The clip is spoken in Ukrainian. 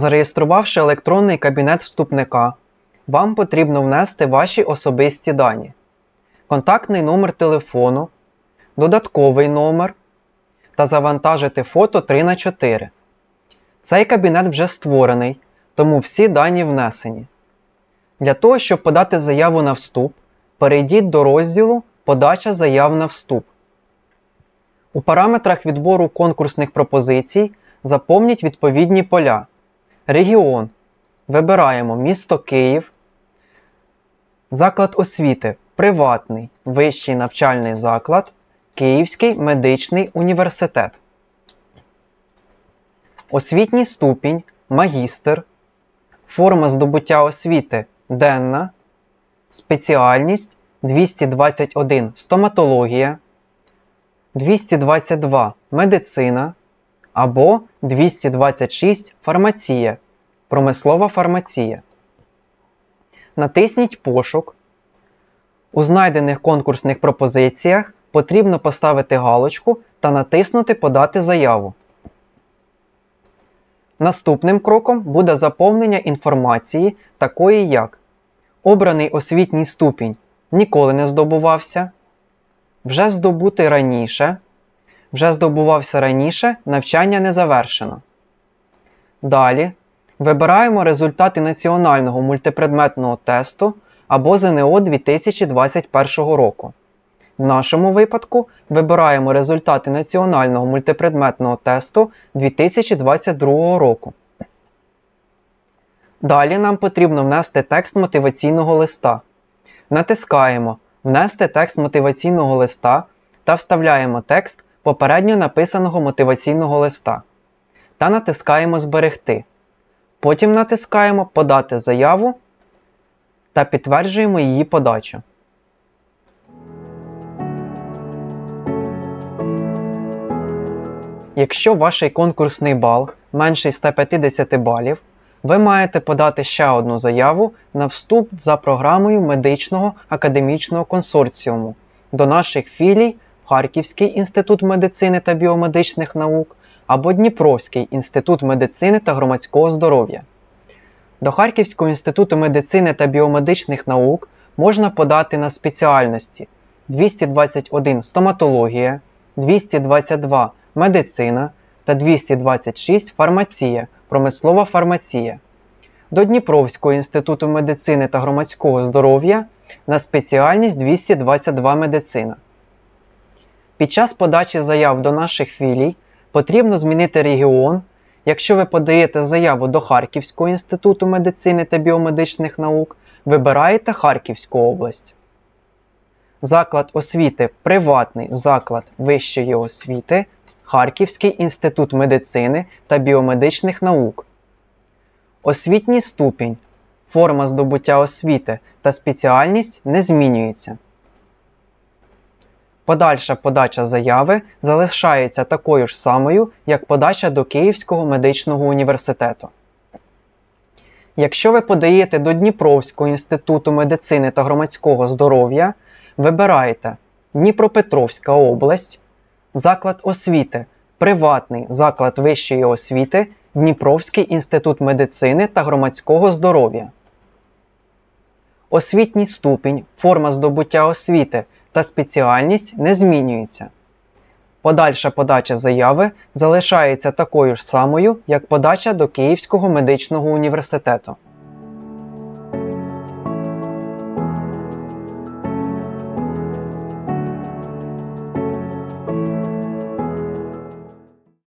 Зареєструвавши електронний кабінет вступника, вам потрібно внести ваші особисті дані: контактний номер телефону, додатковий номер та завантажити фото 3 на 4 Цей кабінет вже створений, тому всі дані внесені. Для того, щоб подати заяву на вступ, перейдіть до розділу Подача заяв на вступ. У параметрах відбору конкурсних пропозицій заповніть відповідні поля. Регіон. Вибираємо місто Київ. Заклад освіти. Приватний вищий навчальний заклад. Київський медичний університет. Освітній ступінь магістр. Форма здобуття освіти денна. Спеціальність 221 стоматологія. 222 медицина або 226 фармація, промислова фармація. Натисніть Пошук. У знайдених конкурсних пропозиціях потрібно поставити галочку та натиснути Подати заяву. Наступним кроком буде заповнення інформації, такої як Обраний освітній ступінь ніколи не здобувався. Вже здобути раніше. Вже здобувався раніше, навчання не завершено. Далі вибираємо результати національного мультипредметного тесту або ЗНО 2021 року. В нашому випадку вибираємо результати національного мультипредметного тесту 2022 року. Далі нам потрібно внести текст мотиваційного листа. Натискаємо Внести текст мотиваційного листа та вставляємо текст попередньо написаного мотиваційного листа та натискаємо Зберегти. Потім натискаємо Подати заяву та підтверджуємо її подачу. Якщо ваш конкурсний бал менший 150 балів, ви маєте подати ще одну заяву на вступ за програмою медичного академічного консорціуму до наших філій Харківський інститут медицини та біомедичних наук або Дніпровський інститут медицини та громадського здоров'я. До Харківського інституту медицини та біомедичних наук можна подати на спеціальності 221 стоматологія, 222 медицина та 226 фармація, промислова фармація. До Дніпровського інституту медицини та громадського здоров'я на спеціальність 222 медицина. Під час подачі заяв до наших філій потрібно змінити регіон. Якщо ви подаєте заяву до Харківського інституту медицини та біомедичних наук, вибираєте Харківську область. Заклад освіти приватний заклад вищої освіти Харківський інститут медицини та біомедичних наук. Освітній ступінь, форма здобуття освіти та спеціальність не змінюється. Подальша подача заяви залишається такою ж самою, як подача до Київського медичного університету. Якщо ви подаєте до Дніпровського інституту медицини та громадського здоров'я, вибираєте Дніпропетровська область, заклад освіти, приватний заклад вищої освіти, Дніпровський інститут медицини та громадського здоров'я. Освітній ступінь, форма здобуття освіти та спеціальність не змінюється. Подальша подача заяви залишається такою ж самою, як подача до Київського медичного університету.